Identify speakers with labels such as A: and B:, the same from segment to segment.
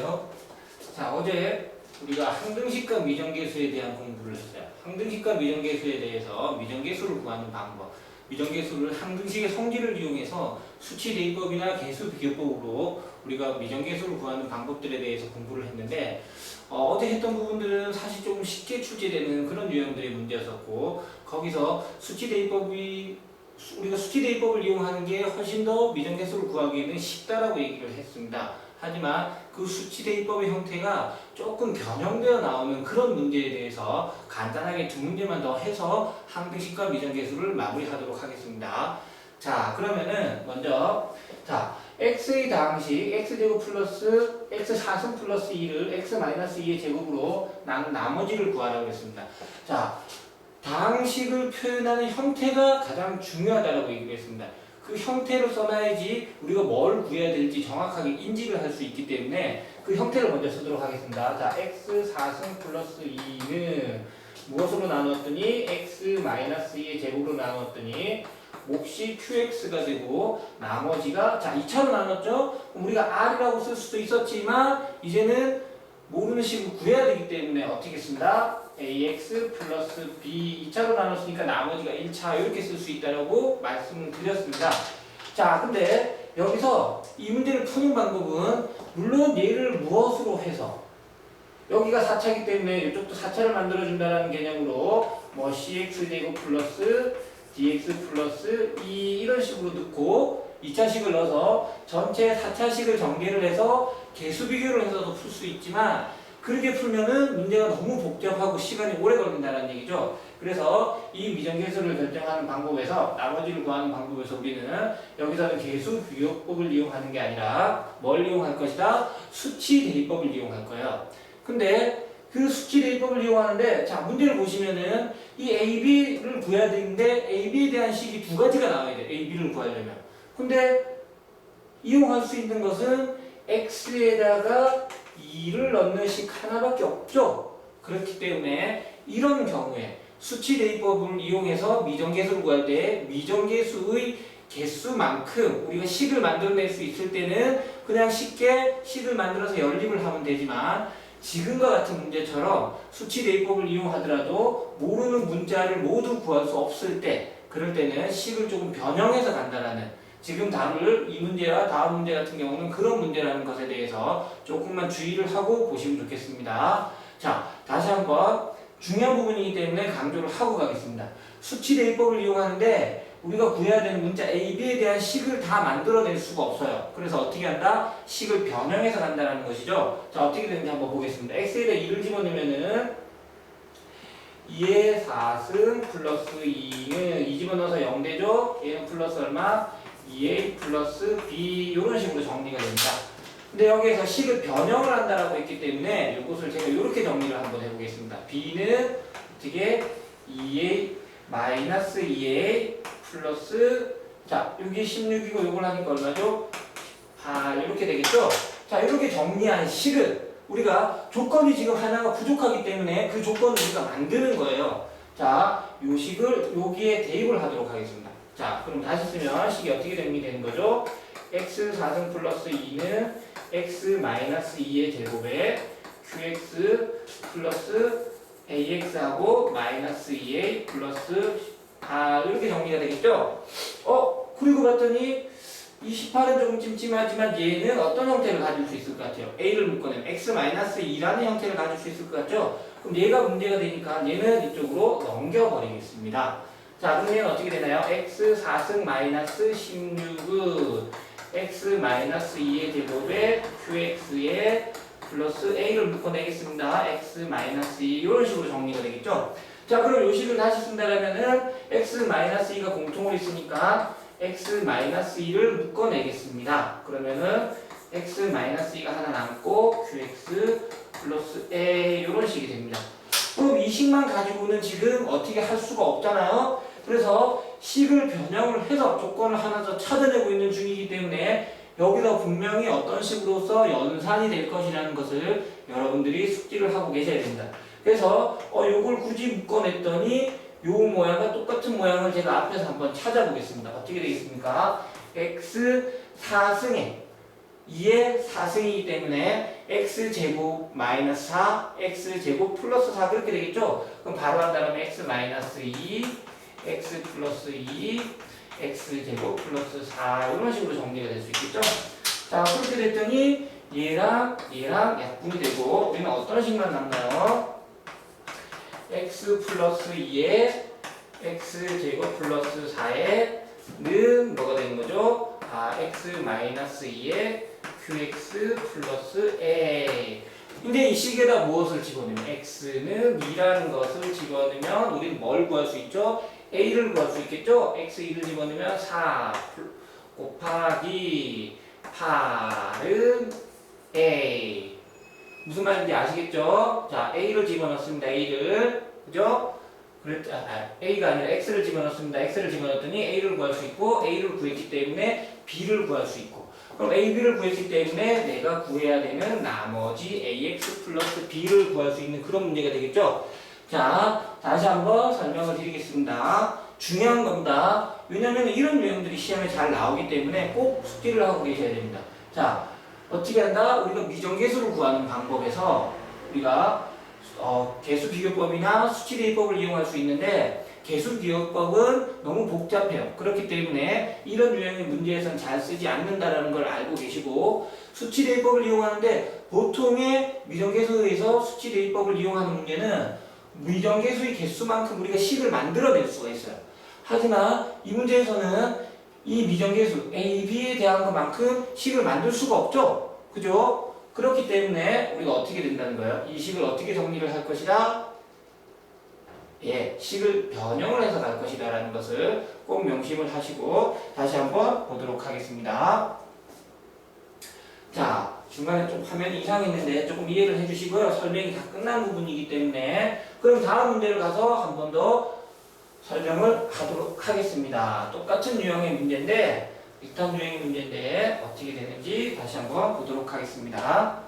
A: 안녕하세요. 자, 어제 우리가 항등식과 미정계수에 대한 공부를 했어요. 항등식과 미정계수에 대해서 미정계수를 구하는 방법, 미정계수를 항등식의 성질을 이용해서 수치 대입법이나 계수 비교법으로 우리가 미정계수를 구하는 방법들에 대해서 공부를 했는데 어, 제 했던 부분들은 사실 조금 쉽게 출제되는 그런 유형들의 문제였었고 거기서 수치 대입법이 수- 우리가 수치 대입법을 이용하는 게 훨씬 더 미정계수를 구하기에는 쉽다라고 얘기를 했습니다. 하지만 그 수치 대 입법의 형태가 조금 변형되어 나오는 그런 문제에 대해서 간단하게 두 문제만 더 해서 항등식과 미정계수를 마무리하도록 하겠습니다. 자, 그러면은 먼저 자, x의 당식 x제곱 플러스 x 4승 플러스 2를 x 마이너스 2의 제곱으로 나눈 나머지를 구하라고 했습니다. 자, 당식을 표현하는 형태가 가장 중요하다고 얘기를 했습니다. 그 형태로 써놔야지 우리가 뭘 구해야 될지 정확하게 인지를 할 수 있기 때문에 그 형태를 먼저 쓰도록 하겠습니다. 자, x 4승 플러스 2는 무엇으로 나눴더니 x 마이너스 2의 제곱으로 나눴더니 몫이 qx가 되고 나머지가 자 2차로 나눴죠? 우리가 r이라고 쓸 수도 있었지만 이제는 모르는 식으로 구해야 되기 때문에 어떻게 씁니다? Ax 플러스 b 2차로 나눴으니까 나머지가 1차 이렇게 쓸 수 있다고 말씀을 드렸습니다. 자 근데 여기서 이 문제를 푸는 방법은 물론 얘를 무엇으로 해서 여기가 4차이기 때문에 이쪽도 4차를 만들어준다는 개념으로 뭐 cx 제곱 플러스 dx 플러스 2 이런 식으로 넣고 2차식을 넣어서 전체 4차식을 전개를 해서 개수 비교를 해서도 풀 수 있지만 그렇게 풀면은 문제가 너무 복잡하고 시간이 오래 걸린다는 얘기죠. 그래서 이 미정계수를 결정하는 방법에서 나머지를 구하는 방법에서 우리는 여기서는 계수 비교법을 이용하는 게 아니라 뭘 이용할 것이다? 수치 대입법을 이용할 거예요. 근데 그 수치 대입법을 이용하는데 자 문제를 보시면은 이 AB를 구해야 되는데 AB에 대한 식이 두 가지가 나와야 돼. AB를 구하려면. 근데 이용할 수 있는 것은 X에다가 2를 넣는 식 하나밖에 없죠. 그렇기 때문에 이런 경우에 수치 대입법을 이용해서 미정계수를 구할 때 미정계수의 개수만큼 우리가 식을 만들어낼 수 있을 때는 그냥 쉽게 식을 만들어서 연립을 하면 되지만 지금과 같은 문제처럼 수치 대입법을 이용하더라도 모르는 문자를 모두 구할 수 없을 때 그럴 때는 식을 조금 변형해서 간다라는 지금 다룰 이 문제와 다음 문제 같은 경우는 그런 문제라는 것에 대해서 조금만 주의를 하고 보시면 좋겠습니다. 자, 다시 한번 중요한 부분이기 때문에 강조를 하고 가겠습니다. 수치 대입법을 이용하는데 우리가 구해야 되는 문자 A, B에 대한 식을 다 만들어낼 수가 없어요. 그래서 어떻게 한다? 식을 변형해서 간다는 것이죠. 자, 어떻게 되는지 한번 보겠습니다. X에다 2를 집어넣으면은 2의 4승 플러스 2는 2 집어넣어서 0 되죠? 얘는 플러스 얼마? 2a 플러스 b 이런 식으로 정리가 됩니다. 근데 여기에서 식을 변형을 한다라고 했기 때문에 이것을 제가 이렇게 정리를 한번 해보겠습니다. b는 어떻게 2a 마이너스 2a 플러스 자 여기 16이고 이걸 하니까 얼마죠? 8 이렇게 되겠죠? 자 이렇게 정리한 식을 우리가 조건이 지금 하나가 부족하기 때문에 그 조건을 우리가 만드는 거예요. 자, 요 식을 여기에 대입을 하도록 하겠습니다. 자, 그럼 다시 쓰면 식이 어떻게 되는 되는 거죠? x 4승 플러스 2는 x 마이너스 2의 제곱에 qx 플러스 ax하고 마이너스 2a 플러스 아 이렇게 정리가 되겠죠? 어? 그리고 봤더니 이 18은 조금 찜찜하지만 얘는 어떤 형태를 가질 수 있을 것 같아요? a를 묶어내면 x 마이너스 2라는 형태를 가질 수 있을 것 같죠? 그럼 얘가 문제가 되니까 얘는 이쪽으로 넘겨버리겠습니다. 자, 얘는 어떻게 되나요? x 4승 마이너스 16은 x 마이너스 2의 제곱에 qx에 플러스 a를 묶어내겠습니다. x 마이너스 2 이런 식으로 정리가 되겠죠? 자, 그럼 요 식을 다시 쓴다라면은 x 마이너스 2가 공통으로 있으니까 x 마이너스 2를 묶어내겠습니다. 그러면은 x 마이너스 2가 하나 남고 qx 플러스 a 이런 식이 됩니다. 그럼 이 식만 가지고는 지금 어떻게 할 수가 없잖아요. 그래서 식을 변형을 해서 조건을 하나 더 찾아내고 있는 중이기 때문에 여기서 분명히 어떤 식으로서 연산이 될 것이라는 것을 여러분들이 숙지를 하고 계셔야 됩니다. 그래서 어 요걸 굳이 묶어냈더니 요 모양과 똑같은 모양을 제가 앞에서 한번 찾아보겠습니다. 어떻게 되겠습니까? x 4승에 2의 4승이기 때문에 x제곱 마이너스 4, x제곱 플러스 4 그렇게 되겠죠? 그럼 바로 한다면 x 마이너스 2, x 플러스 2, x제곱 플러스 4 이런 식으로 정리가 될 수 있겠죠? 자 그렇게 됐더니 얘랑 얘랑 약분이 되고 우리는 어떤 식만 남나요? x 플러스 2에 x제곱 플러스 4에 는 뭐가 되는 거죠? 아, x 마이너스 2에 qx 플러스 a. 근데 이 식에다 무엇을 집어넣으면 x는 2라는 것을 집어넣으면 우리는 뭘 구할 수 있죠? A를 구할 수 있겠죠? x 2를 집어넣으면 4 곱하기 8은 a. 무슨 말인지 아시겠죠? 자, a를 집어넣습니다. a를 그죠? 그랬, 아, 아, a가 아니라 x를 집어넣습니다. x를 집어넣었더니 a를 구할 수 있고 a를 구했기 때문에 b를 구할 수 있고 그럼 a, b를 구했기 때문에 내가 구해야 되는 나머지 ax 플러스 b를 구할 수 있는 그런 문제가 되겠죠? 자, 다시 한번 설명을 드리겠습니다. 중요한 겁니다. 왜냐면 이런 유형들이 시험에 잘 나오기 때문에 꼭 숙지를 하고 계셔야 됩니다. 자, 어떻게 한다? 우리가 미정계수를 구하는 방법에서 우리가 어, 개수 비교법이나 수치 대입법을 이용할 수 있는데 개수 비교법은 너무 복잡해요. 그렇기 때문에 이런 유형의 문제에서는 잘 쓰지 않는다라는 걸 알고 계시고 수치 대입법을 이용하는데 보통의 미정계수에서 수치 대입법을 이용하는 문제는 미정계수의 개수만큼 우리가 식을 만들어낼 수가 있어요. 하지만 이 문제에서는 이 미정계수 A, B에 대한 것만큼 식을 만들 수가 없죠. 그죠? 그렇기 때문에 우리가 어떻게 된다는 거예요? 이 식을 어떻게 정리를 할 것이다? 예, 식을 변형을 해서 갈 것이다 라는 것을 꼭 명심을 하시고 다시 한번 보도록 하겠습니다. 자, 중간에 좀 화면이 이상했는데 조금 이해를 해주시고요. 설명이 다 끝난 부분이기 때문에 그럼 다음 문제를 가서 한 번 더 설명을 하도록 하겠습니다. 똑같은 유형의 문제인데 비슷한 유형의 문제인데 어떻게 되는지 다시 한번 보도록 하겠습니다.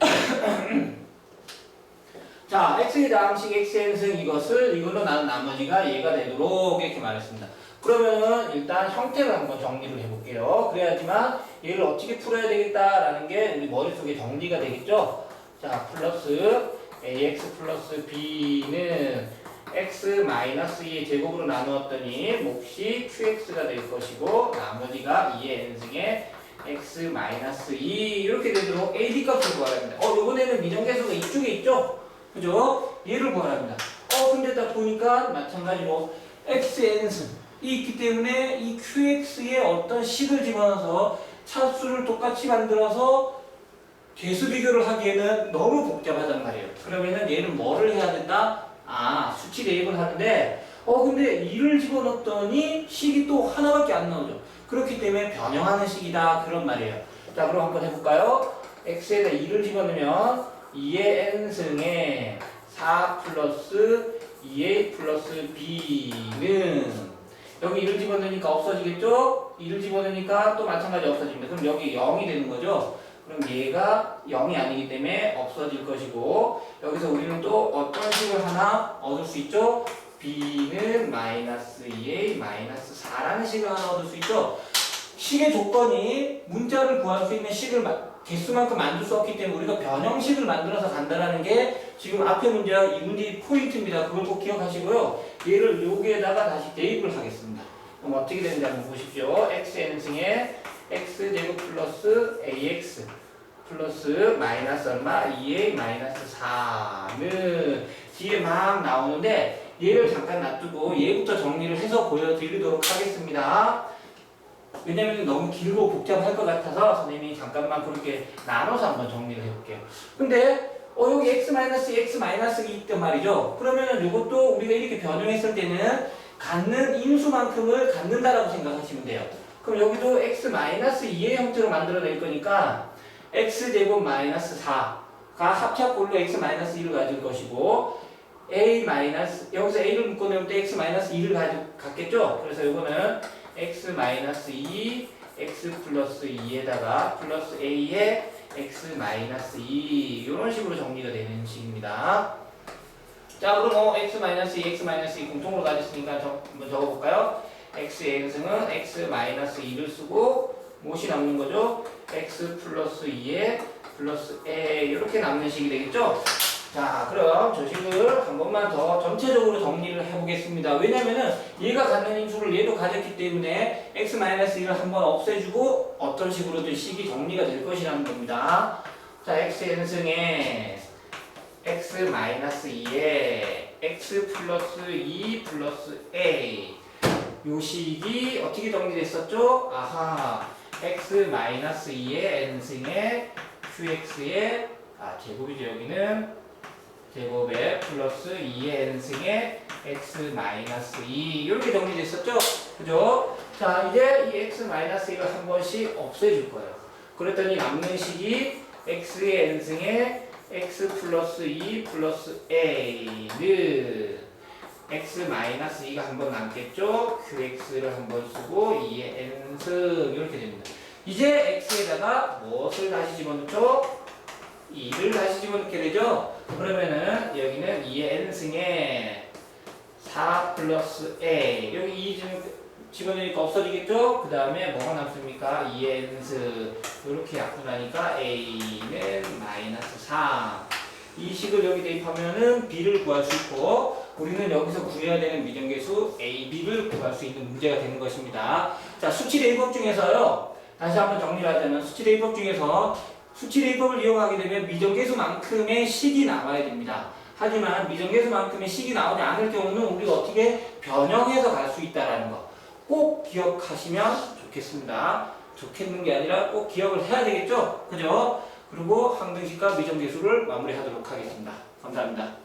A: 자, x의 다음식 xn승 이것을 이걸로 나눈 나머지가 얘가 되도록 이렇게 말했습니다. 그러면은 일단 형태를 한번 정리를 해볼게요. 그래야지만 얘를 어떻게 풀어야 되겠다라는 게 우리 머릿속에 정리가 되겠죠. 자, 플러스 ax 플러스 b는 x 마이너스 2의 제곱으로 나누었더니 몫이 qx가 될 것이고 나머지가 2의 n승의 x 마이너스 2 이렇게 되도록 ad 값을 구하라 합니다. 어, 이번에는 미정계수가 이쪽에 있죠? 그죠? 얘를 구하라 합니다. 어, 근데 딱 보니까 마찬가지로 xn승 이 있기 때문에 이 qx에 어떤 식을 집어넣어서 차수를 똑같이 만들어서 개수 비교를 하기에는 너무 복잡하단 말이에요. 그러면은 얘는 뭐를 해야 된다? 아, 수치 대입을 하는데, 어, 근데 2를 집어넣었더니 식이 또 하나밖에 안 나오죠. 그렇기 때문에 변형하는 식이다. 그런 말이에요. 자, 그럼 한번 해볼까요? x에다 2를 집어넣으면 2의 n승에 4 플러스 2a 플러스 b는 여기 1을 집어넣으니까 없어지겠죠? 2를 집어넣으니까 또 마찬가지 없어집니다. 그럼 여기 0이 되는 거죠? 그럼 얘가 0이 아니기 때문에 없어질 것이고 여기서 우리는 또 어떤 식을 하나 얻을 수 있죠? b는 마이너스 2a 마이너스 4라는 식을 하나 얻을 수 있죠? 식의 조건이 문자를 구할 수 있는 식을 마- 개수만큼 만들 수 없기 때문에 우리가 변형식을 만들어서 간다라는 게 지금 앞에 문제와 이 문제의 포인트입니다. 그걸 꼭 기억하시고요. 얘를 여기에다가 다시 대입을 하겠습니다. 그럼 어떻게 되는지 한번 보십시오. xn승에 x제곱 플러스 ax 플러스 마이너스 얼마? 2a 마이너스 4는 뒤에 막 나오는데 얘를 잠깐 놔두고 얘부터 정리를 해서 보여드리도록 하겠습니다. 왜냐면 너무 길고 복잡할 것 같아서 선생님이 잠깐만 그렇게 나눠서 한번 정리를 해볼게요. 근데 어 여기 x 마이너스 x 마이너스 있단 말이죠. 그러면은 이것도 우리가 이렇게 변형했을 때는 갖는 인수만큼을 갖는다라고 생각하시면 돼요. 그럼 여기도 x 마이너스 2의 형태로 만들어낼 거니까 x 제곱 마이너스 4가 합작꼴로 x 마이너스 2를 가질 것이고 a 마이너스 여기서 a를 묶어내면 또 x 마이너스 2를 가질 갖겠죠. 그래서 이거는 x 마이너스 2 x 플러스 2에다가 플러스 a에 x 마이너스 2 이런 식으로 정리가 되는 식입니다. 자 그럼 어, x 마이너스 2 x 마이너스 2 공통으로 가졌으니까 저, 한번 적어볼까요? X의 n승은 x 마이너스 2를 쓰고 무엇이 남는 거죠? x 플러스 2에 플러스 a 이렇게 남는 식이 되겠죠? 자 그럼 저 식을 한 번만 더 전체적으로 정리를 해보겠습니다. 왜냐면은 얘가 갖는 인수를 얘도 가졌기 때문에 x-1을 한번 없애주고 어떤 식으로든 식이 정리가 될 것이라는 겁니다. 자 xn승에 x-2에 x 플러스 2 플러스 a 요 식이 어떻게 정리됐었죠? 아하 x-2의 n승에 qx의 아 제곱이죠 여기는 제곱에 플러스 2의 n승에 x-2 이렇게 정리됐었죠? 그죠? 자 이제 이 x-2를 한 번씩 없애줄 거예요 그랬더니 남는 식이 x의 n승에 x 플러스 2 플러스 a는 x-2가 한 번 남겠죠? qx를 한 번 쓰고 2의 n승 이렇게 됩니다 이제 x에다가 무엇을 다시 집어넣죠? 2를 다시 집어넣게 되죠? 그러면은 여기는 2의 n승에 4 플러스 a 여기 2 집어넣으니까 없어지겠죠? 그 다음에 뭐가 남습니까? 2의 n승 이렇게 약분하니까 a는 마이너스 3. 이 식을 여기 대입하면은 b를 구할 수 있고 우리는 여기서 구해야 되는 미정계수 a, b를 구할 수 있는 문제가 되는 것입니다. 자, 수치 대 입법 중에서요. 다시 한번 정리를 하자면 수치 대 입법 중에서 수치 대 입법을 이용하게 되면 미정계수만큼의 식이 나와야 됩니다. 하지만 미정계수만큼의 식이 나오지 않을 경우는 우리가 어떻게 변형해서 갈 수 있다라는 거꼭 기억하시면 좋겠습니다. 좋겠는 게 아니라 꼭 기억을 해야 되겠죠? 그죠? 그리고 항등식과 미정계수를 마무리하도록 하겠습니다. 감사합니다.